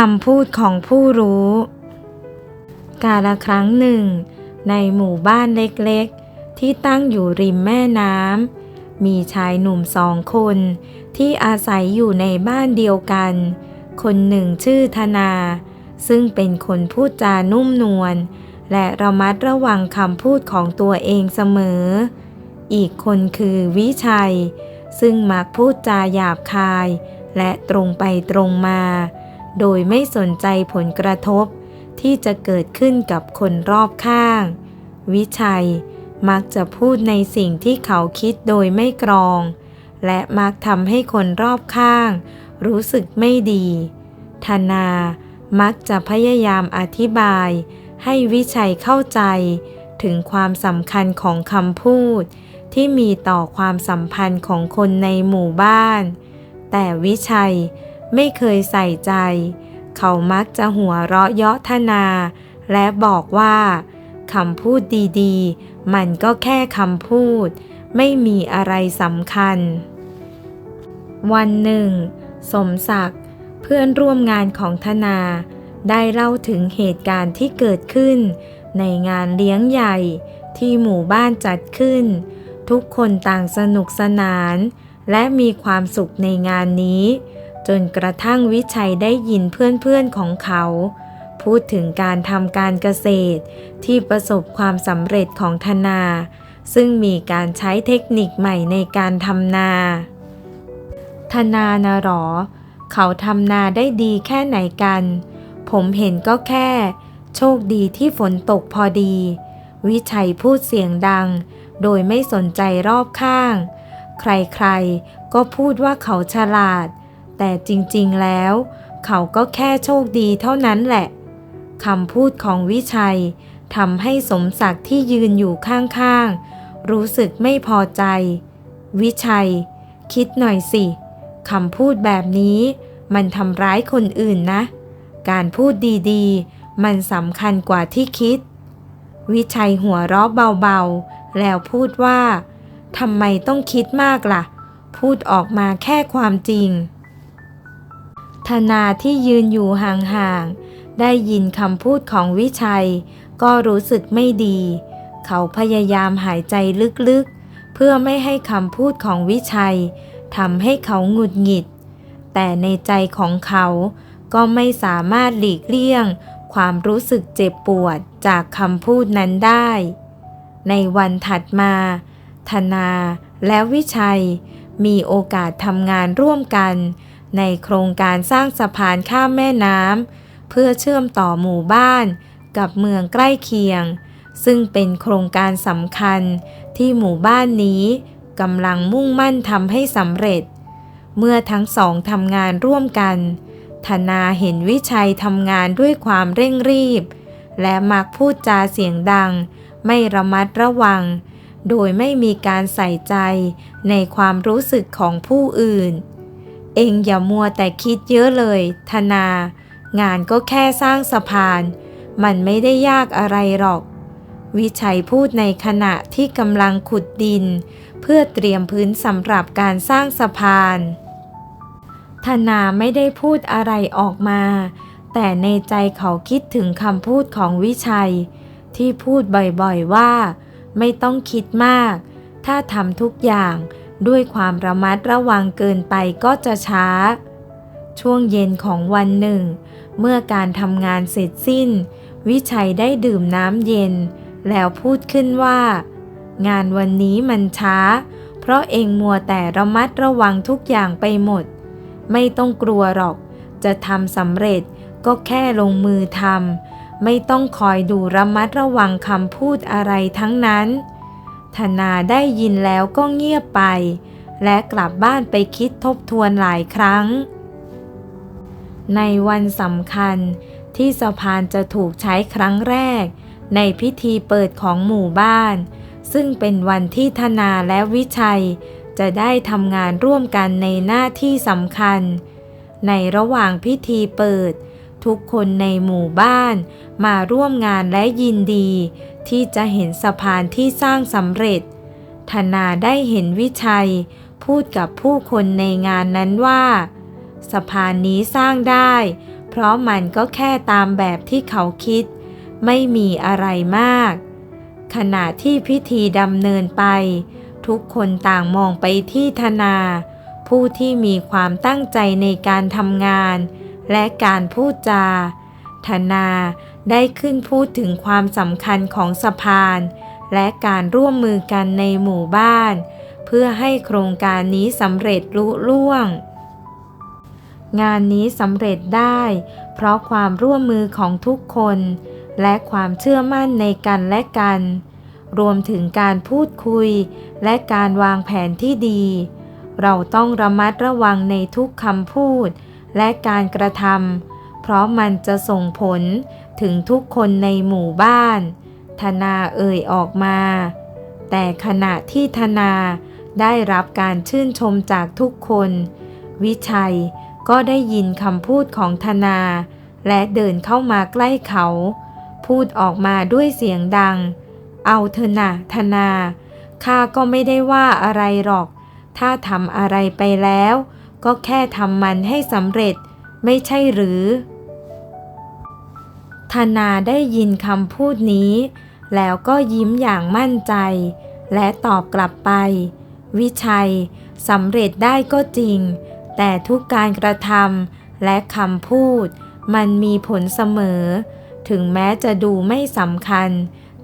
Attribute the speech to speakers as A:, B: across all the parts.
A: คำพูดของผู้รู้ กาลครั้งหนึ่ง ในหมู่บ้านเล็กๆ ที่ตั้งอยู่ริมแม่น้ำ มีชายหนุ่มสองคน ที่อาศัยอยู่ในบ้านเดียวกัน คนหนึ่งชื่อธนา ซึ่งเป็นคนพูดจานุ่มนวล และระมัดระวังคำพูดของตัวเองเสมอ อีกคนคือวิชัย ซึ่งมักพูดจาหยาบคาย และตรงไปตรงมา โดยไม่สนใจผลกระทบที่จะเกิดขึ้นกับคนรอบข้าง วิชัยมักจะพูดในสิ่งที่เขาคิดโดยไม่กรอง และมักทำให้คนรอบข้าง รู้สึกไม่ดี ธนา มักจะพยายามอธิบาย ให้วิชัยเข้าใจ ถึงความสำคัญของคำพูด ที่มีต่อความสัมพันธ์ของคนในหมู่บ้าน แต่วิชัย ไม่เคยใส่ใจ เขามักจะหัวเราะเยาะธนา และบอกว่าคำพูดดีๆ มันก็แค่คำพูด ไม่มีอะไรสำคัญ วันหนึ่ง สมศักดิ์เพื่อนร่วมงานของธนา ได้เล่าถึงเหตุการณ์ที่เกิดขึ้น ในงานเลี้ยงใหญ่ที่หมู่บ้านจัดขึ้น ทุกคนต่างสนุกสนาน และมีความสุขในงานนี้ จนกระทั่งวิชัยได้ยินเพื่อนๆของเขา พูดถึงการทำการเกษตรที่ประสบความสำเร็จของธนา ซึ่งมีการใช้เทคนิคใหม่ในการทำนา ธนานะหรอ เขาทำนาได้ดีแค่ไหนกัน ผมเห็นก็แค่ โชคดีที่ฝนตกพอดี วิชัยพูดเสียงดัง โดยไม่สนใจรอบข้าง ใครๆก็พูดว่าเขาฉลาด แต่จริงๆแล้ว เขาก็แค่โชคดีเท่านั้นแหละคำพูดของวิชัยทำให้สมศักดิ์ที่ยืนอยู่ข้างๆ รู้สึกไม่พอใจ วิชัย คิดหน่อยสิคำพูดแบบนี้ มันทำร้ายคนอื่นนะ การพูดดีๆ มันสำคัญกว่าที่คิด วิชัยหัวเราะเบาๆ แล้วพูดว่าทำไมต้องคิดมากล่ะ พูดออกมาแค่ความจริง ธนาที่ยืนอยู่ห่างๆ ได้ยินคำพูดของวิชัย ก็รู้สึกไม่ดี เขาพยายามหายใจลึกๆ เพื่อไม่ให้คำพูดของวิชัยทำให้เขาหงุดหงิด แต่ในใจของเขาก็ไม่สามารถหลีกเลี่ยง ความรู้สึกเจ็บปวดจากคำพูดนั้นได้ ในวันถัดมา ธนาและวิชัยมีโอกาสทำงานร่วมกัน ในโครงการสร้างสะพานข้ามแม่น้ำเพื่อเชื่อมต่อหมู่บ้านกับเมืองใกล้เคียง ซึ่งเป็นโครงการสำคัญที่หมู่บ้านนี้กำลังมุ่งมั่นทำให้สำเร็จ เมื่อทั้งสองทำงานร่วมกัน ธนาเห็นวิชัยทำงานด้วยความเร่งรีบ และมักพูดจาเสียงดัง ไม่ระมัดระวัง โดยไม่มีการใส่ใจในความรู้สึกของผู้อื่น เองอย่ามัวแต่คิดเยอะเลย ธนา งานก็แค่สร้างสะพาน มันไม่ได้ยากอะไรหรอก วิชัยพูดในขณะที่กำลังขุดดิน เพื่อเตรียมพื้นสำหรับการสร้างสะพาน ธนาไม่ได้พูดอะไรออกมา แต่ในใจเขาคิดถึงคำพูดของวิชัย ที่พูดบ่อยๆว่า ไม่ต้องคิดมาก ถ้าทำทุกอย่าง ด้วยความระมัดระวังเกินไปก็จะช้า ช่วงเย็นของวันหนึ่ง เมื่อการทำงานเสร็จสิ้น วิชัยได้ดื่มน้ำเย็น แล้วพูดขึ้นว่า งานวันนี้มันช้า เพราะเองมัวแต่ระมัดระวังทุกอย่างไปหมด ไม่ต้องกลัวหรอก จะทำสำเร็จก็แค่ลงมือทำไม่ต้องคอยดูระมัดระวังคำพูดอะไรทั้งนั้น ธนาได้ยินแล้วก็เงียบไป และกลับบ้านไปคิดทบทวนหลายครั้ง ในวันสำคัญที่สะพานจะถูกใช้ครั้งแรก ในพิธีเปิดของหมู่บ้าน ซึ่งเป็นวันที่ธนาและวิชัย จะได้ทำงานร่วมกันในหน้าที่สำคัญ ในระหว่างพิธีเปิด ทุกคนในหมู่บ้าน มาร่วมงานและยินดี ที่จะเห็นสะพานที่สร้างสำเร็จ ธนาได้เห็นวิชัย พูดกับผู้คนในงานนั้นว่า สะพานนี้สร้างได้ เพราะมันก็แค่ตามแบบที่เขาคิด ไม่มีอะไรมาก ขณะที่พิธีดำเนินไป ทุกคนต่างมองไปที่ธนา ผู้ที่มีความตั้งใจในการทำงาน และการพูดจา ธนาได้ขึ้นพูดถึงความสำคัญของสะพาน และการร่วมมือกันในหมู่บ้าน เพื่อให้โครงการนี้สำเร็จลุล่วง งานนี้สำเร็จได้ เพราะความร่วมมือของทุกคน และความเชื่อมั่นในกันและกัน รวมถึงการพูดคุย และการวางแผนที่ดี เราต้องระมัดระวังในทุกคำพูด และการกระทำเพราะมันจะส่งผลถึงทุกคนในหมู่บ้าน ธนาเอ่ยออกมา แต่ขณะที่ธนาได้รับการชื่นชมจากทุกคน วิชัยก็ได้ยินคำพูดของธนา และเดินเข้ามาใกล้เขา พูดออกมาด้วยเสียงดัง เอาเถอะนะธนาข้าก็ไม่ได้ว่าอะไรหรอก ถ้าทำอะไรไปแล้ว ก็แค่ทำมันให้สำเร็จไม่ใช่หรือ ธนาได้ยินคำพูดนี้ แล้วก็ยิ้มอย่างมั่นใจ และตอบกลับไป วิชัยสำเร็จได้ก็จริง แต่ทุกการกระทำและคำพูด มันมีผลเสมอ ถึงแม้จะดูไม่สำคัญ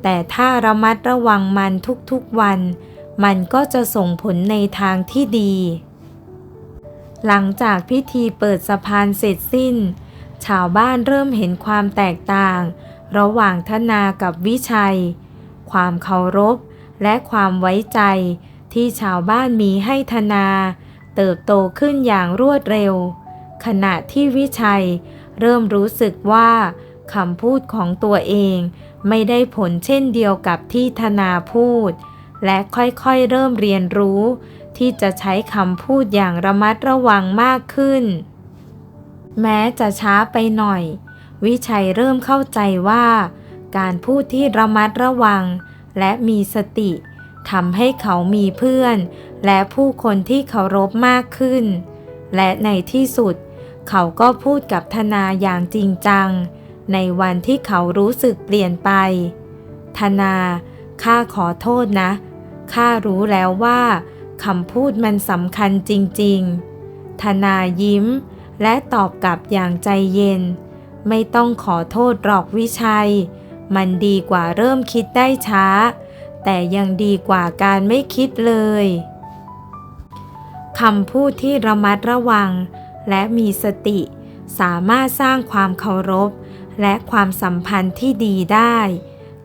A: แต่ถ้าระมัดระวังมันทุกๆวัน มันก็จะส่งผลในทางที่ดี หลังจากพิธีเปิดสะพานเสร็จสิ้น ชาวบ้านเริ่มเห็นความแตกต่าง ระหว่างธนากับวิชัย ความเคารพและความไว้ใจที่ชาวบ้านมีให้ธนา เติบโตขึ้นอย่างรวดเร็ว ขณะที่วิชัย เริ่มรู้สึกว่าคำพูดของตัวเองไม่ได้ผลเช่นเดียวกับที่ธนาพูด และค่อยๆเริ่มเรียนรู้ ที่จะใช้คำพูดอย่างระมัดระวังมากขึ้น แม้จะช้าไปหน่อย วิชัยเริ่มเข้าใจว่า การพูดที่ระมัดระวัง และมีสติทำให้เขามีเพื่อน และผู้คนที่เคารพมากขึ้น และในที่สุด เขาก็พูดกับธนาอย่างจริงจัง ในวันที่เขารู้สึกเปลี่ยนไป ธนา ข้าขอโทษนะ ข้ารู้แล้วว่า คำพูดมันสำคัญจริงๆ ธนายิ้ม และตอบกลับอย่างใจเย็น ไม่ต้องขอโทษหรอกวิชัย มันดีกว่าเริ่มคิดได้ช้า แต่ยังดีกว่าการไม่คิดเลยคำพูดที่ระมัดระวัง และมีสติ สามารถสร้างความเคารพ และความสัมพันธ์ที่ดีได้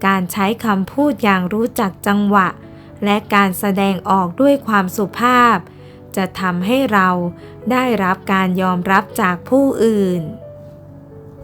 A: การใช้คำพูดอย่างรู้จักจังหวะ และการแสดงออกด้วยความสุภาพ จะทำให้เราได้รับการยอมรับจากผู้อื่น